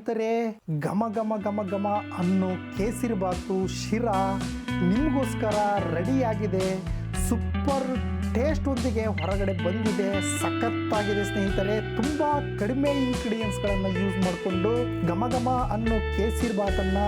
ಸ್ನೇಹಿತರೆ, ಘಮ ಘಮ ಘಮ ಘಮ ಅನ್ನೋ ಕೇಸರಿ ಬಾತು ಶಿರಾ ನಿಮಗೋಸ್ಕರ ರೆಡಿಯಾಗಿದೆ. ಸೂಪರ್ ಟೇಸ್ಟ್ ಒಂದಿಗೆ ಹೊರಗಡೆ ಬಂದಿದೆ. ಸಖತ್ತಾಗಿದೆ ಸ್ನೇಹಿತರೆ. ತುಂಬ ಕಡಿಮೆ ಇಂಗ್ರೀಡಿಯೆಂಟ್ಸ್ಗಳನ್ನು ಯೂಸ್ ಮಾಡಿಕೊಂಡು ಘಮ ಘಮ ಅನ್ನೋ ಕೇಸರಿ ಬಾತನ್ನು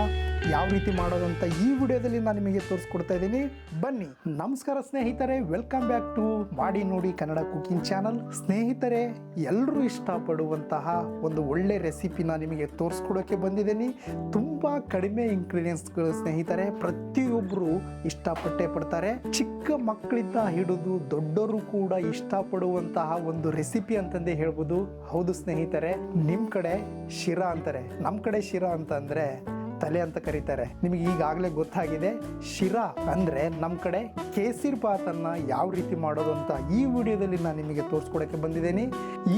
ಯಾವ ರೀತಿ ಮಾಡೋದಂತ ಈ ವಿಡಿಯೋದಲ್ಲಿ ನಾನು ನಿಮಗೆ ತೋರಿಸ್ಕೊಡ್ತಾ ಇದ್ದೀನಿ. ಬನ್ನಿ, ನಮಸ್ಕಾರ ಸ್ನೇಹಿತರೆ ವೆಲ್ಕಮ್ ಬ್ಯಾಕ್ ಟು ಮಾಡಿ ನೋಡಿ ಕನ್ನಡ ಕುಕಿಂಗ್ ಚಾನಲ್ ಸ್ನೇಹಿತರೆ ಎಲ್ಲರೂ ಇಷ್ಟಪಡುವಂತಹ ಒಂದು ಒಳ್ಳೆ ರೆಸಿಪಿನ ನಿಮಗೆ ತೋರಿಸ್ಕೊಡೋಕೆ ಬಂದಿದ್ದೀನಿ. ತುಂಬ ಕಡಿಮೆ ಇಂಗ್ರೀಡಿಯೆಂಟ್ಸ್ಗಳು ಸ್ನೇಹಿತರೆ ಪ್ರತಿಯೊಬ್ಬರು ಇಷ್ಟಪಟ್ಟೆ ಪಡ್ತಾರೆ. ಚಿಕ್ಕ ಮಕ್ಕಳಿಂದ ಹಿಡಿದು ದೊಡ್ಡವರು ಕೂಡ ಇಷ್ಟಪಡುವಂತಹ ಒಂದು ರೆಸಿಪಿ ಅಂತಂದೇ ಹೇಳ್ಬೋದು. ಹೌದು ಸ್ನೇಹಿತರೆ ನಿಮ್ಮ ಕಡೆ ಶಿರಾ ಅಂತಾರೆ. ನಮ್ಮ ಕಡೆ ಶಿರಾ ಅಂತ ಅಂದ್ರೆ ತಲೆ ಅಂತ ಕರೀತಾರೆ. ನಿಮಗೆ ಈಗಾಗಲೇ ಗೊತ್ತಾಗಿದೆ, ಶಿರಾ ಅಂದ್ರೆ ನಮ್ಮ ಕಡೆ ಕೇಸರಿ ಬಾತನ್ನ ಯಾವ ರೀತಿ ಮಾಡೋದು ಅಂತ ಈ ವಿಡಿಯೋದಲ್ಲಿ ನಾನು ನಿಮಗೆ ತೋರಿಸ್ಕೊಡಕ್ಕೆ ಬಂದಿದ್ದೀನಿ.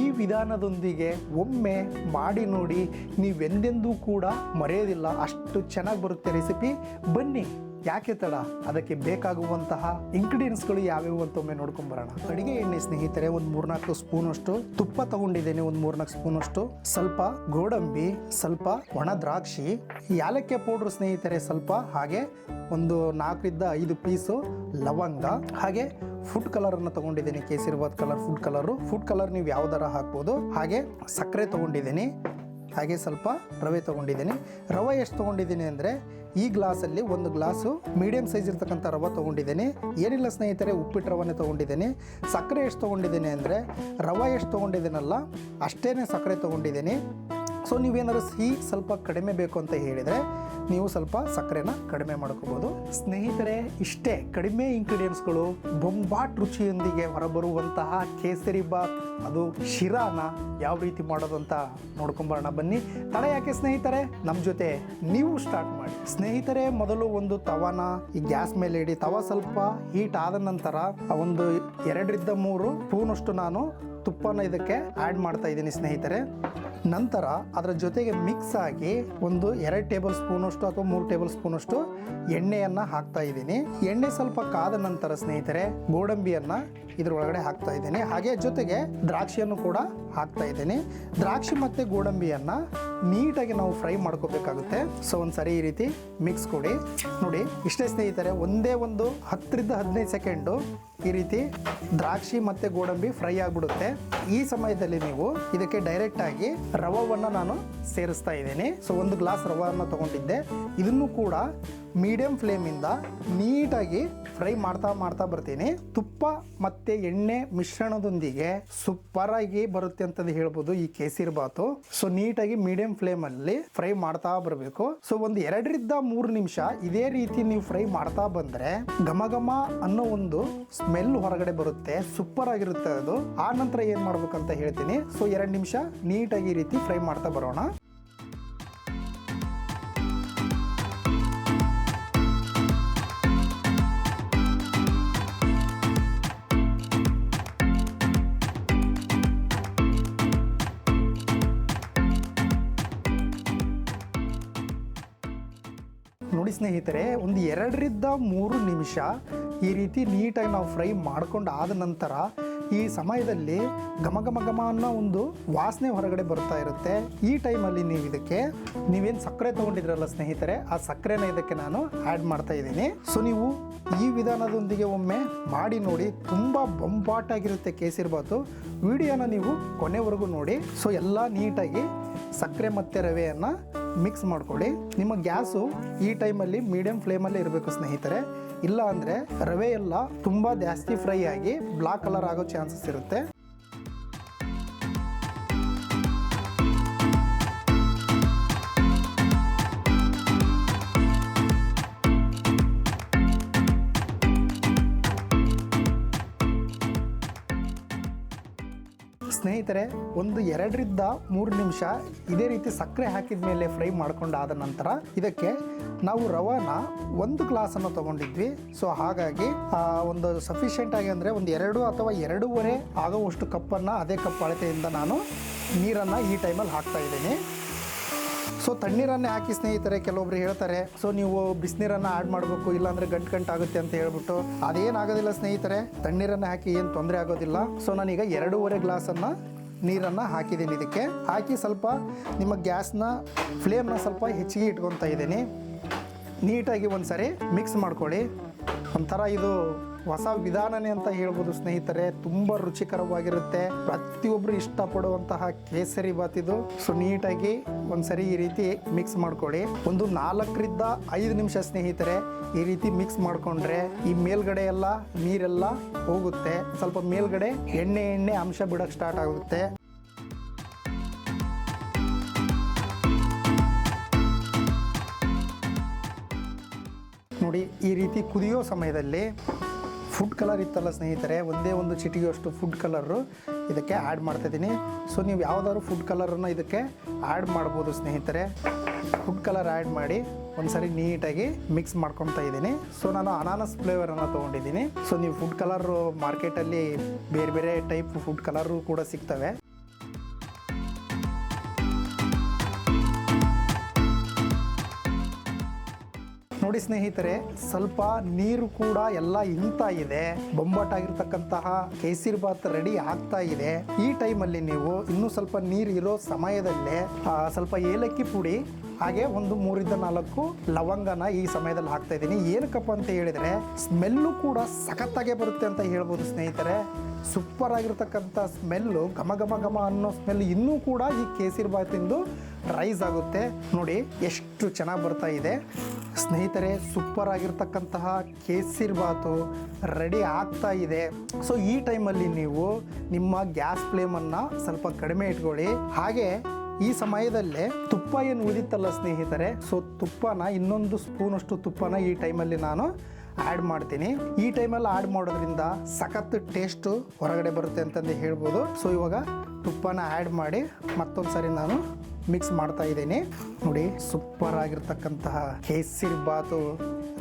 ಈ ವಿಧಾನದೊಂದಿಗೆ ಒಮ್ಮೆ ಮಾಡಿ ನೋಡಿ, ನೀವೆಂದೆಂದೂ ಕೂಡ ಮರೆಯೋದಿಲ್ಲ. ಅಷ್ಟು ಚೆನ್ನಾಗಿ ಬರುತ್ತೆ ರೆಸಿಪಿ ಬನ್ನಿ. ಯಾಕೆ ತಡ? ಅದಕ್ಕೆ ಬೇಕಾಗುವಂತಹ ಇಂಗ್ರೀಡಿಯೆಂಟ್ಸ್ಗಳು ಯಾವ್ಯಾವು ಅಂತ ಒಮ್ಮೆ ನೋಡ್ಕೊಂಡ್ ಬರೋಣ. ಅಡಿಗೆ ಎಣ್ಣೆ ಸ್ನೇಹಿತರೆ, ಒಂದು ಮೂರ್ನಾಲ್ಕು ಸ್ಪೂನ್ ಅಷ್ಟು ತುಪ್ಪ ತಗೊಂಡಿದ್ದೇನೆ, ಒಂದು ಮೂರ್ನಾಲ್ಕು ಸ್ಪೂನ್ ಅಷ್ಟು. ಸ್ವಲ್ಪ ಗೋಡಂಬಿ, ಸ್ವಲ್ಪ ಒಣ ದ್ರಾಕ್ಷಿ, ಯಾಲಕ್ಕೆ ಪೌಡ್ರ್ ಸ್ನೇಹಿತರೆ ಸ್ವಲ್ಪ, ಹಾಗೆ ಒಂದು ನಾಲ್ಕರಿಂದ ಐದು ಪೀಸು ಲವಂಗ, ಹಾಗೆ ಫುಡ್ ಕಲರ್ ಅನ್ನು ತಗೊಂಡಿದ್ದೀನಿ kesaribath colour food colour food colour ನೀವು ಯಾವ್ದಾರ ಹಾಕ್ಬೋದು. ಹಾಗೆ ಸಕ್ಕರೆ ತಗೊಂಡಿದ್ದೀನಿ. ಹಾಗೆ ಸ್ವಲ್ಪ ರವೆ ತೊಗೊಂಡಿದ್ದೀನಿ. ರವೆ ಎಷ್ಟು ತೊಗೊಂಡಿದ್ದೀನಿ ಅಂದರೆ, ಈ ಗ್ಲಾಸಲ್ಲಿ ಒಂದು ಗ್ಲಾಸು ಮೀಡಿಯಮ್ ಸೈಜ್ ಇರ್ತಕ್ಕಂಥ ರವೆ ತೊಗೊಂಡಿದ್ದೀನಿ. ಏನಿಲ್ಲ ಸ್ನೇಹಿತರೆ, ಉಪ್ಪಿಟ್ಟು ರವನೆ ತೊಗೊಂಡಿದ್ದೀನಿ. ಸಕ್ಕರೆ ಎಷ್ಟು ತೊಗೊಂಡಿದ್ದೀನಿ ಅಂದರೆ, ರವೆ ಎಷ್ಟು ತೊಗೊಂಡಿದ್ದೀನಲ್ಲ ಅಷ್ಟೇ ಸಕ್ಕರೆ ತೊಗೊಂಡಿದ್ದೀನಿ. ಸೊ ನೀವೇನಾದ್ರು ಸಿಹಿ ಸ್ವಲ್ಪ ಕಡಿಮೆ ಬೇಕು ಅಂತ ಹೇಳಿದರೆ ನೀವು ಸ್ವಲ್ಪ ಸಕ್ಕರೆನ ಕಡಿಮೆ ಮಾಡ್ಕೋಬೋದು. ಸ್ನೇಹಿತರೆ, ಇಷ್ಟೇ ಕಡಿಮೆ ಇಂಗ್ರೀಡಿಯೆಂಟ್ಸ್ಗಳು ಬೊಂಬಾಟ್ ರುಚಿಯೊಂದಿಗೆ ಹೊರಬರುವಂತಹ ಕೇಸರಿ ಬಾತ್, ಅದು ಶಿರಾನ ಯಾವ ರೀತಿ ಮಾಡೋದು ಅಂತ ನೋಡ್ಕೊಂಬರೋಣ ಬನ್ನಿ. ತಡ ಯಾಕೆ ಸ್ನೇಹಿತರೆ? ನಮ್ಮ ಜೊತೆ ನೀವು ಸ್ಟಾರ್ಟ್ ಮಾಡಿ. ಸ್ನೇಹಿತರೆ, ಮೊದಲು ಒಂದು ತವಾನ, ಈ ಗ್ಯಾಸ್ ಮೇಲೆ ಇಡಿ. ತವ ಸ್ವಲ್ಪ ಹೀಟ್ ಆದ ನಂತರ ಒಂದು ಎರಡರಿಂದ ಮೂರು ಸ್ಪೂನಷ್ಟು ನಾನು ತುಪ್ಪನ ಇದಕ್ಕೆ ಆ್ಯಡ್ ಮಾಡ್ತಾ ಇದ್ದೀನಿ ಸ್ನೇಹಿತರೆ. ನಂತರ ಅದರ ಜೊತೆಗೆ ಮಿಕ್ಸ್ ಆಗಿ ಒಂದು ಎರಡು ಟೇಬಲ್ ಸ್ಪೂನಷ್ಟು ಅಥವಾ ಮೂರು ಟೇಬಲ್ ಸ್ಪೂನಷ್ಟು ಎಣ್ಣೆಯನ್ನು ಹಾಕ್ತಾ ಇದ್ದೀನಿ. ಎಣ್ಣೆ ಸ್ವಲ್ಪ ಕಾದ ನಂತರ ಸ್ನೇಹಿತರೆ ಗೋಡಂಬಿಯನ್ನು ಇದರೊಳಗಡೆ ಹಾಕ್ತಾ ಇದ್ದೀನಿ. ಹಾಗೆ ಜೊತೆಗೆ ದ್ರಾಕ್ಷಿಯನ್ನು ಕೂಡ ಹಾಕ್ತಾ ಇದ್ದೀನಿ. ದ್ರಾಕ್ಷಿ ಮತ್ತು ಗೋಡಂಬಿಯನ್ನು ನೀಟಾಗಿ ನಾವು ಫ್ರೈ ಮಾಡ್ಕೋಬೇಕಾಗುತ್ತೆ. ಸೊ ಒಂದು ಸರಿ ಈ ರೀತಿ ಮಿಕ್ಸ್ ಕೊಡಿ. ನೋಡಿ, ಇಷ್ಟೇ ಸ್ನೇಹಿತರೆ ಒಂದೇ ಒಂದು ಹತ್ತರಿಂದ ಹದಿನೈದು ಸೆಕೆಂಡು ಈ ರೀತಿ ದ್ರಾಕ್ಷಿ ಮತ್ತು ಗೋಡಂಬಿ ಫ್ರೈ ಆಗಿಬಿಡುತ್ತೆ. ಈ ಸಮಯದಲ್ಲಿ ನೀವು ಇದಕ್ಕೆ ಡೈರೆಕ್ಟ್ ಆಗಿ ರವವನ್ನು ನಾನು ಸೇರಿಸ್ತಾ ಇದ್ದೀನಿ. ಸೊ ಒಂದು ಗ್ಲಾಸ್ ರವವನ್ನು ತಗೊಂಡಿದ್ದೆ. ಇದನ್ನು ಕೂಡ ಮೀಡಿಯಂ ಫ್ಲೇಮಿಂದ ನೀಟಾಗಿ ಫ್ರೈ ಮಾಡ್ತಾ ಮಾಡ್ತಾ ಬರ್ತೀನಿ. ತುಪ್ಪ ಮತ್ತು ಎಣ್ಣೆ ಮಿಶ್ರಣದೊಂದಿಗೆ ಸೂಪರ್ ಆಗಿ ಬರುತ್ತೆ ಅಂತಂದು ಹೇಳ್ಬೋದು ಈ ಕೇಸರಿ ಬಾತು. ಸೊ ನೀಟಾಗಿ ಮೀಡಿಯಂ ಫ್ಲೇಮಲ್ಲಿ ಫ್ರೈ ಮಾಡ್ತಾ ಬರಬೇಕು. ಸೊ ಒಂದು ಎರಡರಿಂದ ಮೂರು ನಿಮಿಷ ಇದೇ ರೀತಿ ನೀವು ಫ್ರೈ ಮಾಡ್ತಾ ಬಂದ್ರೆ ಘಮ ಘಮ ಅನ್ನೋ ಒಂದು ಸ್ಮೆಲ್ ಹೊರಗಡೆ ಬರುತ್ತೆ. ಸೂಪರ್ ಆಗಿರುತ್ತೆ ಅದು. ಆ ನಂತರ ಏನ್ ಮಾಡ್ಬೇಕಂತ ಹೇಳ್ತೀನಿ. ಸೊ ಎರಡು ನಿಮಿಷ ನೀಟಾಗಿ ಈ ರೀತಿ ಫ್ರೈ ಮಾಡ್ತಾ ಬರೋಣ. ನೋಡಿ ಸ್ನೇಹಿತರೆ, ಒಂದು ಎರಡರಿಂದ ಮೂರು ನಿಮಿಷ ಈ ರೀತಿ ನೀಟಾಗಿ ನಾವು ಫ್ರೈ ಮಾಡ್ಕೊಂಡು ಆದ ನಂತರ ಈ ಸಮಯದಲ್ಲಿ ಘಮ ಘಮ ಘಮ ಅನ್ನೋ ಒಂದು ವಾಸನೆ ಹೊರಗಡೆ ಬರ್ತಾ ಇರುತ್ತೆ. ಈ ಟೈಮಲ್ಲಿ ನೀವು ಇದಕ್ಕೆ, ನೀವೇನು ಸಕ್ಕರೆ ತೊಗೊಂಡಿದ್ರಲ್ಲ ಸ್ನೇಹಿತರೆ, ಆ ಸಕ್ಕರೆನ ಇದಕ್ಕೆ ನಾನು ಆ್ಯಡ್ ಮಾಡ್ತಾ ಇದ್ದೀನಿ. ಸೊ ನೀವು ಈ ವಿಧಾನದೊಂದಿಗೆ ಒಮ್ಮೆ ಮಾಡಿ ನೋಡಿ, ತುಂಬ ಬೊಂಬಾಟಾಗಿರುತ್ತೆ ಕೇಸಿರ್ಬಾತು ಬಾತು. ವಿಡಿಯೋನ ನೀವು ಕೊನೆವರೆಗೂ ನೋಡಿ. ಸೊ ಎಲ್ಲ ನೀಟಾಗಿ ಸಕ್ಕರೆ ಮತ್ತು ರವೆಯನ್ನು ಮಿಕ್ಸ್ ಮಾಡ್ಕೊಳ್ಳಿ. ನಿಮ್ಮ ಗ್ಯಾಸು ಈ ಟೈಮಲ್ಲಿ ಮೀಡಿಯಂ ಫ್ಲೇಮಲ್ಲೇ ಇರಬೇಕು ಸ್ನೇಹಿತರೆ. ಇಲ್ಲ ಅಂದರೆ ರವೆ ಎಲ್ಲ ತುಂಬ ಜಾಸ್ತಿ ಫ್ರೈ ಆಗಿ ಬ್ಲಾಕ್ ಕಲರ್ ಆಗೋ ಚಾನ್ಸಸ್ ಇರುತ್ತೆ. ಸ್ನೇಹಿತರೆ, ಒಂದು ಎರಡರಿಂದ ಮೂರು ನಿಮಿಷ ಇದೇ ರೀತಿ ಸಕ್ಕರೆ ಹಾಕಿದ ಮೇಲೆ ಫ್ರೈ ಮಾಡ್ಕೊಂಡಾದ ನಂತರ ಇದಕ್ಕೆ ನಾವು ರವಾನ ಒಂದು ಗ್ಲಾಸನ್ನು ತಗೊಂಡಿದ್ವಿ. ಸೊ, ಹಾಗಾಗಿ ಒಂದು ಸಫಿಷಿಯೆಂಟ್ ಆಗಿ ಅಂದರೆ ಒಂದು ಎರಡು ಅಥವಾ ಎರಡೂವರೆ ಆಗುವಷ್ಟು ಕಪ್ಪನ್ನು ಅದೇ ಕಪ್ ಅಳತೆಯಿಂದ ನಾನು ನೀರನ್ನು ಈ ಟೈಮಲ್ಲಿ ಹಾಕ್ತಾ ಇದ್ದೀನಿ. ಸೊ ತಣ್ಣೀರನ್ನೇ ಹಾಕಿ ಸ್ನೇಹಿತರೆ, ಕೆಲವೊಬ್ರು ಹೇಳ್ತಾರೆ ಸೊ ನೀವು ಬಿಸಿನೀರನ್ನು ಆ್ಯಡ್ ಮಾಡಬೇಕು, ಇಲ್ಲಾಂದ್ರೆ ಗಂಟು ಗಂಟು ಆಗುತ್ತೆ ಅಂತ ಹೇಳ್ಬಿಟ್ಟು. ಅದೇನಾಗೋದಿಲ್ಲ ಸ್ನೇಹಿತರೆ, ತಣ್ಣೀರನ್ನು ಹಾಕಿ ಏನು ತೊಂದರೆ ಆಗೋದಿಲ್ಲ. ಸೊ ನಾನೀಗ ಎರಡೂವರೆ ಗ್ಲಾಸನ್ನು ನೀರನ್ನು ಹಾಕಿದ್ದೀನಿ ಇದಕ್ಕೆ. ಹಾಕಿ ಸ್ವಲ್ಪ ನಿಮ್ಮ ಗ್ಯಾಸ್ನ, ಫ್ಲೇಮ್ನ ಸ್ವಲ್ಪ ಹೆಚ್ಚಿಗೆ ಇಟ್ಕೊತಾ ಇದ್ದೀನಿ. ನೀಟಾಗಿ ಒಂದು ಮಿಕ್ಸ್ ಮಾಡ್ಕೊಳ್ಳಿ. ಒಂಥರ ಇದು ಹೊಸ ವಿಧಾನನೇ ಅಂತ ಹೇಳ್ಬೋದು ಸ್ನೇಹಿತರೆ, ತುಂಬ ರುಚಿಕರವಾಗಿರುತ್ತೆ. ಪ್ರತಿಯೊಬ್ಬರು ಇಷ್ಟಪಡುವಂತಹ ಕೇಸರಿ ಬಾತ್ ಇದು. ಸೊ ನೀಟಾಗಿ ಒಂದ್ಸರಿ ಈ ರೀತಿ ಮಿಕ್ಸ್ ಮಾಡ್ಕೊಳ್ಳಿ. ಒಂದು ನಾಲ್ಕರಿಂದ ಐದು ನಿಮಿಷ ಸ್ನೇಹಿತರೆ, ಈ ರೀತಿ ಮಿಕ್ಸ್ ಮಾಡ್ಕೊಂಡ್ರೆ ಈ ಮೇಲ್ಗಡೆ ಎಲ್ಲ ನೀರೆಲ್ಲ ಹೋಗುತ್ತೆ. ಸ್ವಲ್ಪ ಮೇಲ್ಗಡೆ ಎಣ್ಣೆ ಎಣ್ಣೆ ಅಂಶ ಬಿಡಕ್ಕೆ ಸ್ಟಾರ್ಟ್ ಆಗುತ್ತೆ. ನೋಡಿ, ಈ ರೀತಿ ಕುದಿಯೋ ಸಮಯದಲ್ಲಿ ಫುಡ್ ಕಲರ್ ಇತ್ತಲ್ಲ ಸ್ನೇಹಿತರೆ, ಒಂದೇ ಒಂದು ಚಿಟಿಗೆಯಷ್ಟು ಫುಡ್ ಕಲರು ಇದಕ್ಕೆ ಆ್ಯಡ್ ಮಾಡ್ತಾಯಿದ್ದೀನಿ ಸೊ ನೀವು ಯಾವುದಾದ್ರು ಫುಡ್ ಕಲರನ್ನು ಇದಕ್ಕೆ ಆ್ಯಡ್ ಮಾಡ್ಬೋದು ಸ್ನೇಹಿತರೆ. ಫುಡ್ ಕಲರ್ ಆ್ಯಡ್ ಮಾಡಿ ಒಂದ್ಸರಿ ನೀಟಾಗಿ ಮಿಕ್ಸ್ ಮಾಡ್ಕೊತಾ ಇದ್ದೀನಿ. ಸೊ ನಾನು ಅನಾನಸ್ ಫ್ಲೇವರನ್ನು ತೊಗೊಂಡಿದ್ದೀನಿ. ಸೊ ನೀವು ಫುಡ್ ಕಲರು ಮಾರ್ಕೆಟಲ್ಲಿ ಬೇರೆ ಬೇರೆ ಟೈಪ್ ಫುಡ್ ಕಲರು ಕೂಡ ಸಿಗ್ತವೆ. ನೋಡಿ ಸ್ನೇಹಿತರೆ, ಸ್ವಲ್ಪ ನೀರು ಕೂಡ ಎಲ್ಲ ಇಂತಾ ಇದೆ. ಬೊಂಬಾಟಾಗಿರ್ತಕ್ಕಂತಹ ಕೇಸರಿ ಬಾತ್ ರೆಡಿ ಆಗ್ತಾ ಇದೆ. ಈ ಟೈಮಲ್ಲಿ ನೀವು ಇನ್ನೂ ಸ್ವಲ್ಪ ನೀರು ಇರೋ ಸಮಯದಲ್ಲೇ ಸ್ವಲ್ಪ ಏಲಕ್ಕಿ ಪುಡಿ, ಹಾಗೆ ಒಂದು ಮೂರಿಂದ ನಾಲ್ಕು ಲವಂಗನ ಈ ಸಮಯದಲ್ಲಿ ಹಾಕ್ತಾ ಇದ್ದೀನಿ. ಏನಕ್ಕಪ್ಪ ಅಂತ ಹೇಳಿದ್ರೆ, ಸ್ಮೆಲ್ಲು ಕೂಡ ಸಖತ್ತಾಗೆ ಬರುತ್ತೆ ಅಂತ ಹೇಳ್ಬೋದು ಸ್ನೇಹಿತರೆ. ಸೂಪರ್ ಆಗಿರ್ತಕ್ಕಂಥ ಸ್ಮೆಲ್ಲು, ಘಮ ಘಮ ಘಮ ಅನ್ನೋ ಸ್ಮೆಲ್ ಇನ್ನೂ ಕೂಡ ಈ ಕೇಸರಿ ಬಾತಿಂದು ರೈಸ್ ಆಗುತ್ತೆ. ನೋಡಿ, ಎಷ್ಟು ಚೆನ್ನಾಗಿ ಬರ್ತಾ ಇದೆ. ಸ್ನೇಹಿತರೆ, ಸೂಪರ್ ಆಗಿರ್ತಕ್ಕಂತಹ ಕೇಸರಿ ಬಾತು ರೆಡಿ ಆಗ್ತಾ ಇದೆ. ಸೊ, ಈ ಟೈಮಲ್ಲಿ ನೀವು ನಿಮ್ಮ ಗ್ಯಾಸ್ ಫ್ಲೇಮನ್ನು ಸ್ವಲ್ಪ ಕಡಿಮೆ ಇಟ್ಕೊಳ್ಳಿ. ಹಾಗೆ, ಈ ಸಮಯದಲ್ಲೇ ತುಪ್ಪ ಏನು ಉಳಿದಿತ್ತಲ್ಲ ಸ್ನೇಹಿತರೆ, ಸೊ ತುಪ್ಪನ ಇನ್ನೊಂದು ಸ್ಪೂನಷ್ಟು ತುಪ್ಪನ ಈ ಟೈಮಲ್ಲಿ ನಾನು ಆ್ಯಡ್ ಮಾಡ್ತೀನಿ. ಈ ಟೈಮಲ್ಲಿ ಆ್ಯಡ್ ಮಾಡೋದ್ರಿಂದ ಸಖತ್ ಟೇಸ್ಟು ಹೊರಗಡೆ ಬರುತ್ತೆ ಅಂತಂದು ಹೇಳ್ಬೋದು. ಸೊ ಇವಾಗ ತುಪ್ಪನ ಆ್ಯಡ್ ಮಾಡಿ ಮತ್ತೊಂದು ಸರಿ ನಾನು ಮಿಕ್ಸ್ ಮಾಡ್ತಾ ಇದ್ದೇನೆ. ನೋಡಿ ಸೂಪರ್ ಆಗಿರ್ತಕ್ಕಂತಹ ಕೇಸರಿ ಬಾತು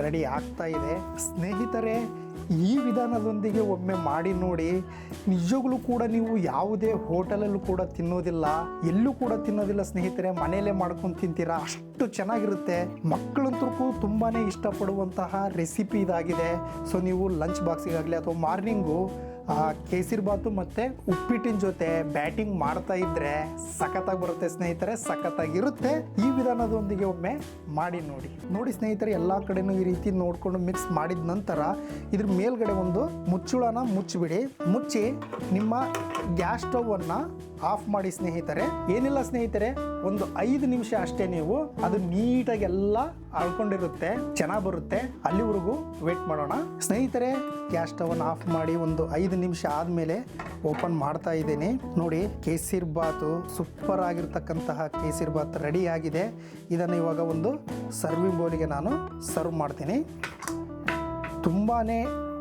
ರೆಡಿ ಆಗ್ತಾ ಇದೆ. ಸ್ನೇಹಿತರೆ, ಈ ವಿಧಾನದೊಂದಿಗೆ ಒಮ್ಮೆ ಮಾಡಿ ನೋಡಿ. ನಿಜವಾಗ್ಲೂ ಕೂಡ ನೀವು ಯಾವುದೇ ಹೋಟೆಲಲ್ಲೂ ಕೂಡ ತಿನ್ನೋದಿಲ್ಲ, ಎಲ್ಲೂ ಕೂಡ ತಿನ್ನೋದಿಲ್ಲ ಸ್ನೇಹಿತರೆ. ಮನೆಯಲ್ಲೇ ಮಾಡ್ಕೊಂಡು ತಿಂತೀರಾ? ಅಷ್ಟು ಚೆನ್ನಾಗಿರುತ್ತೆ. ಮಕ್ಕಳಂತೂ ತುಂಬಾ ಇಷ್ಟಪಡುವಂತಹ ರೆಸಿಪಿ ಇದಾಗಿದೆ. ಸೊ ನೀವು ಲಂಚ್ ಬಾಕ್ಸಿಗಾಗಲಿ ಅಥವಾ ಮಾರ್ನಿಂಗು ಕೇಸರಿ ಬಾತು ಮತ್ತು ಉಪ್ಪಿಟ್ಟಿನ ಜೊತೆ ಬ್ಯಾಟಿಂಗ್ ಮಾಡ್ತಾ ಇದ್ರೆ ಸಖತ್ತಾಗಿ ಬರುತ್ತೆ ಸ್ನೇಹಿತರೆ, ಸಖತ್ತಾಗಿರುತ್ತೆ. ಈ ವಿಧಾನದೊಂದಿಗೆ ಒಮ್ಮೆ ಮಾಡಿ ನೋಡಿ. ನೋಡಿ ಸ್ನೇಹಿತರೆ, ಎಲ್ಲ ಕಡೆನೂ ಈ ರೀತಿ ನೋಡಿಕೊಂಡು ಮಿಕ್ಸ್ ಮಾಡಿದ ನಂತರ ಇದ್ರ ಮೇಲ್ಗಡೆ ಒಂದು ಮುಚ್ಚುಳನ ಮುಚ್ಚಿಬಿಡಿ. ಮುಚ್ಚಿ ನಿಮ್ಮ ಗ್ಯಾಸ್ ಸ್ಟವನ್ನು ಆಫ್ ಮಾಡಿ ಸ್ನೇಹಿತರೆ, ಏನಿಲ್ಲ ಸ್ನೇಹಿತರೆ, ಒಂದು ಐದು ನಿಮಿಷ ಅಷ್ಟೇ ನೀವು ಅದು ನೀಟಾಗಿ ಎಲ್ಲ ಅಳ್ಕೊಂಡಿರುತ್ತೆ, ಚೆನ್ನಾಗಿ ಬರುತ್ತೆ, ಅಲ್ಲಿವರೆಗೂ ವೇಟ್ ಮಾಡೋಣ. ಸ್ನೇಹಿತರೆ ಗ್ಯಾಸ್ ಸ್ಟವನ್ನು ಆಫ್ ಮಾಡಿ ಒಂದು ಐದು ನಿಮಿಷ ಆದಮೇಲೆ ಓಪನ್ ಮಾಡ್ತಾ ಇದ್ದೀನಿ. ನೋಡಿ, ಕೇಸರಿ ಬಾತು ಸೂಪರ್ ಆಗಿರ್ತಕ್ಕಂತಹ ಕೇಸರಿ ಬಾತ್ ರೆಡಿ ಆಗಿದೆ. ಇದನ್ನು ಇವಾಗ ಒಂದು ಸರ್ವಿಂಗ್ ಬೌಲಿಗೆ ನಾನು ಸರ್ವ್ ಮಾಡ್ತೀನಿ. ತುಂಬಾ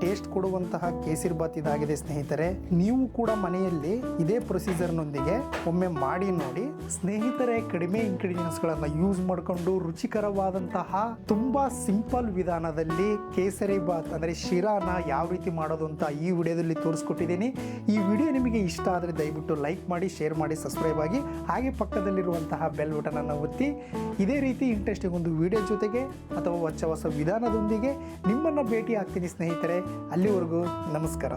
ಟೇಸ್ಟ್ ಕೊಡುವಂತಹ ಕೇಸರಿ ಬಾತ್ ಇದಾಗಿದೆ ಸ್ನೇಹಿತರೆ. ನೀವು ಕೂಡ ಮನೆಯಲ್ಲಿ ಇದೇ ಪ್ರೊಸೀಜರ್ನೊಂದಿಗೆ ಒಮ್ಮೆ ಮಾಡಿ ನೋಡಿ. ಸ್ನೇಹಿತರೆ, ಕಡಿಮೆ ಇಂಗ್ರೀಡಿಯೆಂಟ್ಸ್ಗಳನ್ನು ಯೂಸ್ ಮಾಡಿಕೊಂಡು ರುಚಿಕರವಾದಂತಹ ತುಂಬಾ ಸಿಂಪಲ್ ವಿಧಾನದಲ್ಲಿ ಕೇಸರಿ ಬಾತ್ ಅಂದರೆ ಶಿರಾನ ಯಾವ ರೀತಿ ಮಾಡೋದು ಅಂತ ಈ ವಿಡಿಯೋದಲ್ಲಿ ತೋರಿಸ್ಕೊಟ್ಟಿದ್ದೀನಿ. ಈ ವಿಡಿಯೋ ನಿಮಗೆ ಇಷ್ಟ ಆದರೆ ದಯವಿಟ್ಟು ಲೈಕ್ ಮಾಡಿ ಶೇರ್ ಮಾಡಿ ಸಬ್ಸ್ಕ್ರೈಬ್ ಆಗಿ, ಹಾಗೆ ಪಕ್ಕದಲ್ಲಿರುವಂತಹ ಬೆಲ್ ಬಟನನ್ನು ಒತ್ತಿ. ಇದೇ ರೀತಿ ಇಂಟ್ರೆಸ್ಟಿಂಗ್ ಒಂದು ವಿಡಿಯೋ ಜೊತೆಗೆ ಅಥವಾ ಹೊಸ ಹೊಸ ವಿಧಾನದೊಂದಿಗೆ ನಿಮ್ಮನ್ನು ಭೇಟಿ ಆಗ್ತೀನಿ ಸ್ನೇಹಿತರೆ. ಅಲ್ಲಿವರೆಗೂ ನಮಸ್ಕಾರ.